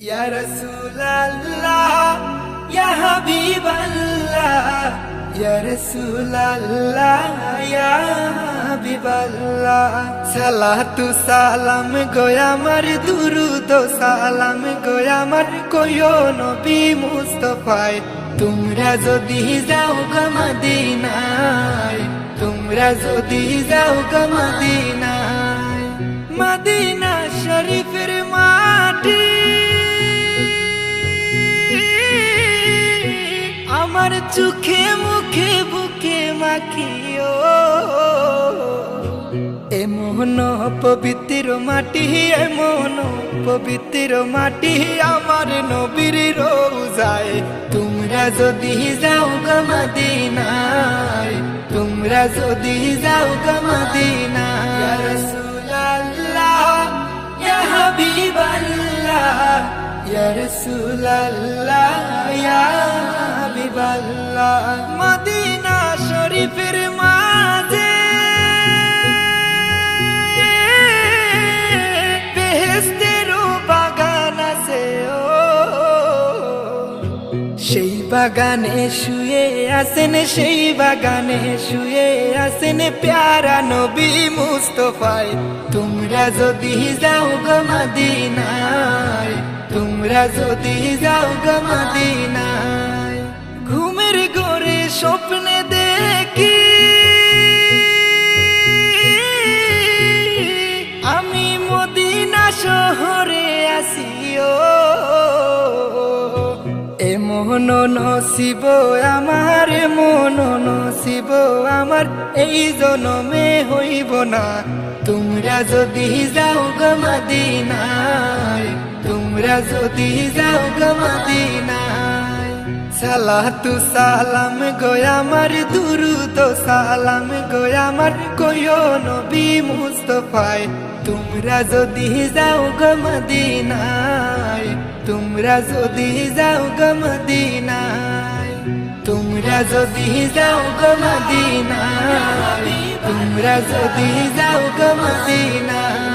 يا رسول الله يا حبيب الله يا رسول الله يا حبيب الله সালাতু সালাম গোয়া আমার দুরুদ সালাম গোয়া আমার কয়ো নবী মুস্তফায় তোমরা যদি যাও গো মদিনায় তোমরা যদি যাও গো মদিনায় মদিনা শরীফের মাটি চোখে মুখে, বুকে মাখিও। এমন পবিত্র মাটি, এমন পবিত্র মাটি আমার নবীর রোজায়। তোমরা যদি যাও গো মদিনায়, তোমরা যদি যাও গো মদিনায়। ইয়া হাবিবাল্লাহ, ইয়া রাসূলুল্লাহ, ইয়া হাবিবাল্লাহ মদিনা শরীফের মাঝে বেহেশতেরও বাগান আছে, ও। সেই বাগানে শুয়ে আসেন সেই বাগানে শুয়ে আসেন প্যারা নবী মুস্তফায়। তোমরা যদি যাও গো মদিনায়, তোমরা যদি যাও গো মদিনায়। ঘুমের ঘরে স্বপ্নে দেখি। আমি মদিনা শহরে আসিও এমন নসিব আমার মন নসিব আমার। এই জনমে হইব না। তোমরা যদি যাও গো মদিনায়, তোমরা যদি যাও গো মদিনায়। সালাতু সালাম গোয়া আমার দুরুদ সালাম গোয়া আমার কয়ো নবী মুস্তফায়। তোমরা যদি যাও গো মদিনায়, তোমরা যদি যাও গো মদিনায়। তোমরা যদি যাও গো মদিনায়, তোমরা যদি যাও গো মদিনায়।